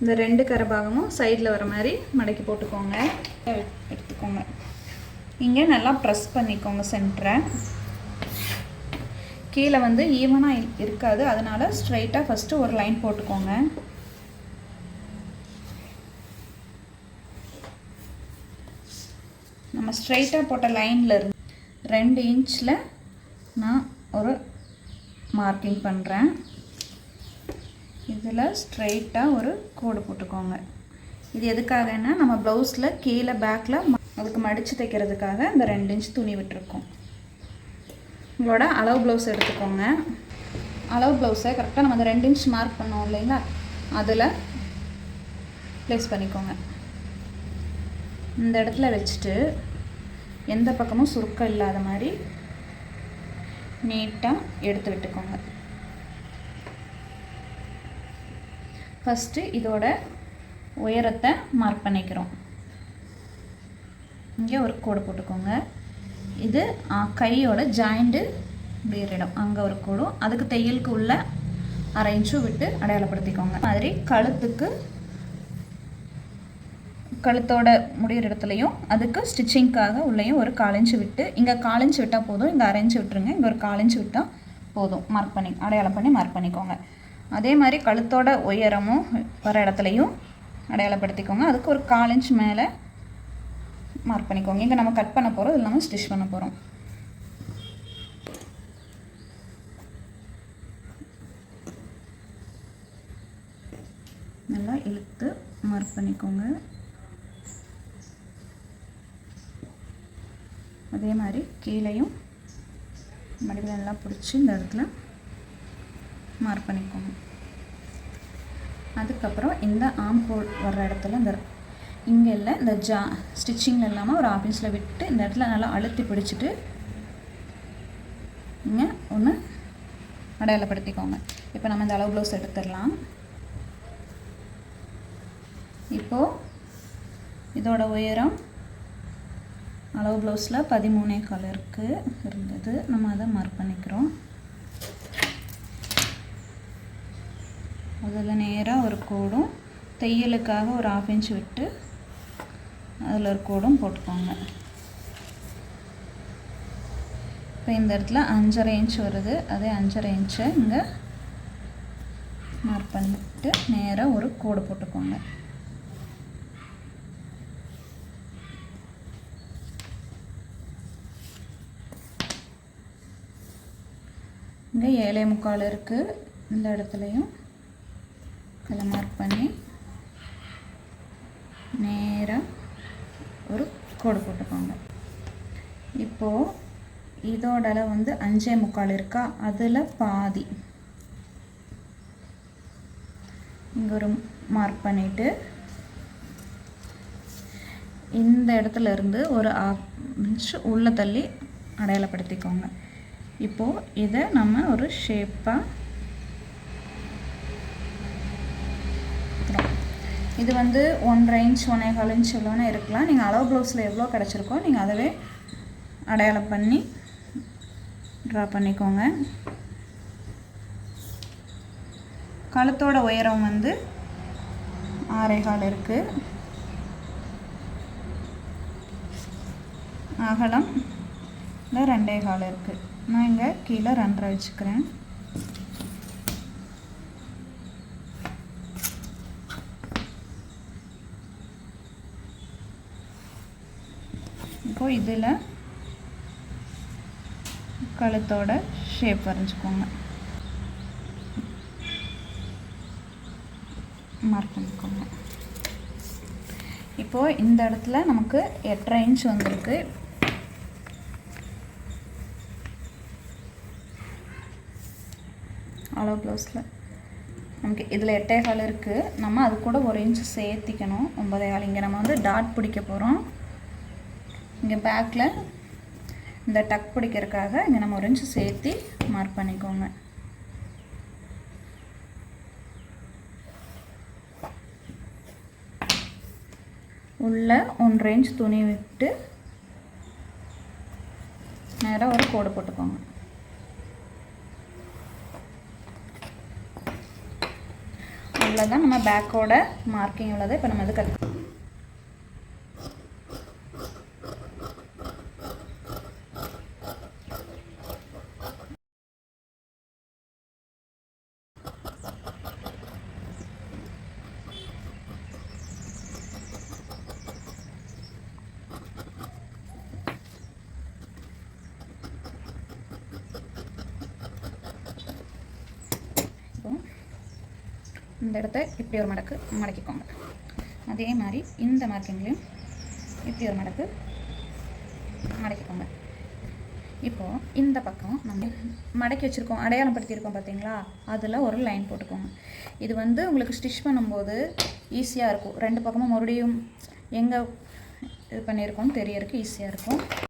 இந்த ரெண்டு கரை பாகமும் சைடில் வர மாதிரி மடக்கி போட்டுக்கோங்க. எடுத்துக்கோங்க. இங்கே நல்லா ப்ரெஸ் பண்ணிக்கோங்க சென்டரை கீழே வந்து ஈவனாக இருக்காது. அதனால் ஸ்ட்ரைட்டாக ஃபஸ்ட்டு ஒரு லைன் போட்டுக்கோங்க. நம்ம ஸ்ட்ரைட்டாக போட்ட லைனில் இருந்து ரெண்டு இன்ச்சில் நான் ஒரு மார்க்கிங் பண்ணுறேன் இதில் ஸ்ட்ரைட்டாக ஒரு கோடு போட்டுக்கோங்க. இது எதுக்காகன்னா நம்ம ப்ளவுஸில் கீழே பேக்கில் அதுக்கு மடித்து தைக்கிறதுக்காக இந்த ரெண்டு இன்ச் துணி விட்டுருக்கோம். உங்களோட அளவு ப்ளவுஸ் எடுத்துக்கோங்க. அளவு ப்ளவுஸை கரெக்டாக நம்ம அந்த ரெண்டு இன்ச் மார்க் பண்ணோம் இல்லைங்களா? அதில் ப்ளேஸ் பண்ணிக்கோங்க. இந்த இடத்துல வச்சுட்டு எந்த பக்கமும் சுருக்கம் இல்லாத மாதிரி நீட்டாக எடுத்து விட்டுக்கோங்க. ஃபஸ்ட்டு இதோட உயரத்தை மார்க் பண்ணிக்கிறோம். இங்கே ஒரு கோடு போட்டுக்கோங்க. இது கையோட ஜாயிண்ட்டு வேறிடம் இடம். அங்கே ஒரு கோடும் அதுக்கு தையலுக்கு உள்ள அரை இன்ச்சும் விட்டு அடையாளப்படுத்திக்கோங்க. மாதிரி கழுத்துக்கு கழுத்தோட முடிகிற இடத்துலையும் அதுக்கு ஸ்டிச்சிங்க்காக உள்ளேயும் ஒரு காலஞ்சு விட்டு இங்கே காலஞ்சு விட்டால் போதும் இங்கே அரைஞ்சு விட்டுருங்க இங்கே ஒரு காலஞ்சு விட்டால் போதும். மார்க் பண்ணி அடையாளம் பண்ணி மார்க் பண்ணிக்கோங்க. அதே மாதிரி கழுத்தோட உயரமும் வர இடத்துலையும் அடையாளப்படுத்திக்கோங்க. அதுக்கு ஒரு காலஞ்சு மேலே மார்க் பண்ணிக்கோங்க. இங்கே நம்ம கட் பண்ண போகிறோம் இல்லாமல் ஸ்டிச் பண்ண போகிறோம் நல்லா இழுத்து மார்க் பண்ணிக்கோங்க. அதே மாதிரி கீழேயும் மடிவில் நல்லா பிடிச்சி இந்த இடத்துல மார்க் பண்ணிக்கோங்க. அதுக்கப்புறம் இந்த ஆம் ஹோல் வர்ற இடத்துல இந்த இங்கே இல்லை இந்த ஜா ஸ்டிச்சிங்கில் இல்லாமல் ஒரு ஆஃபீஸில் விட்டு இந்த இடத்துல நல்லா அழுத்தி பிடிச்சிட்டு இங்கே ஒன்று அடையாளப்படுத்திக்கோங்க. இப்போ நம்ம இந்த அளவு ப்ளவுஸ் எடுத்துடலாம். இப்போது இதோட உயரம் அளவு ப்ளவுஸில் பதிமூணே கலருக்கு இருந்தது. நம்ம அதை மார்க் பண்ணிக்கிறோம். அதில் நேராக ஒரு கோடும் தையலுக்காக ஒரு ஆஃப் இன்ச் விட்டு அதில் ஒரு கோடும் போட்டுக்கோங்க. இப்போ இந்த இடத்துல அஞ்சரை இன்ச் வருது. அதே அஞ்சரை இன்ச்சை இங்கே மார்க் பண்ணிட்டு நேராக ஒரு கோடு போட்டுக்கோங்க. இங்கே ஏழை முக்கால் இருக்குது இந்த இடத்துலையும். அதை மார்க் பண்ணி நேராக ஒரு கோடு போட்டுக்கோங்க. இப்போது இதோட அளவு வந்து அஞ்சே முக்கால் இருக்கா? அதில் பாதி. இங்கே ஒரு மார்க் பண்ணிவிட்டு இந்த இடத்துல இருந்து ஒரு ஆஃப் இன்ச் உள்ளே தள்ளி அடையாளப்படுத்திக்கோங்க. இப்போது இதை நம்ம ஒரு ஷேப்பாக இது வந்து ஒன்றரை இன்ச் ஒன்றேகால் இன்ச் எவ்வளோன்னு இருக்கலாம். நீங்கள் அளவு ப்ளவுஸில் எவ்வளோ கிடச்சிருக்கோ நீங்கள் அதவே அடையாளம் பண்ணி ட்ரா பண்ணிக்கோங்க. கழுத்தோட உயரம் வந்து ஆறேகால் இருக்குது அகலம் இல்லை ரெண்டே கால் இருக்குது நான் இங்கே கீழே ரெண்டரை வச்சுக்கிறேன். இப்போ இதில் கழுத்தோட ஷேப் வரைஞ்சிக்கோங்க. மார்க் பண்ணிக்கோங்க. இப்போது இந்த இடத்துல நமக்கு எட்டரை இன்ச் வந்திருக்கு. அளவு ப்ளவுஸில் நமக்கு இதில் எட்டே கால் இருக்குது நம்ம அது கூட ஒரு இன்ச் சேர்த்திக்கணும். ஒன்பதே கால். இங்கே நம்ம வந்து டாட் பிடிக்க போகிறோம் இங்கே பேக்கில் இந்த டக் பிடிக்கிறதுக்காக இங்கே நம்ம ஒரு இன்ச் சேர்த்து மார்க் பண்ணிக்கோங்க. உள்ள ஒன்றரை இன்ச் துணி விட்டு நேராக ஒரு கோடு போட்டுக்கோங்க. அவ்வளோதான் நம்ம பேக்கோட மார்க்கிங் உள்ளது இப்போ நம்ம இது கட் இப்போ இந்த இடத்த இப்படி ஒரு மடக்கு மடக்கிக்கோங்க. அதே மாதிரி இந்த மார்க்கிங்லேயும் இப்படி ஒரு மடக்கு மடக்கிக்கோங்க. இப்போது இந்த பக்கம் நம்ம மடக்கி வச்சுருக்கோம் அடையாளம் படுத்தியிருக்கோம் பார்த்தீங்களா? அதில் ஒரு லைன் போட்டுக்கோங்க. இது வந்து உங்களுக்கு ஸ்டிச் பண்ணும்போது ஈஸியாக இருக்கும். ரெண்டு பக்கமும் மறுபடியும் எங்கே இது பண்ணியிருக்கோம்னு தெரியறதுக்கு ஈஸியாக இருக்கும்.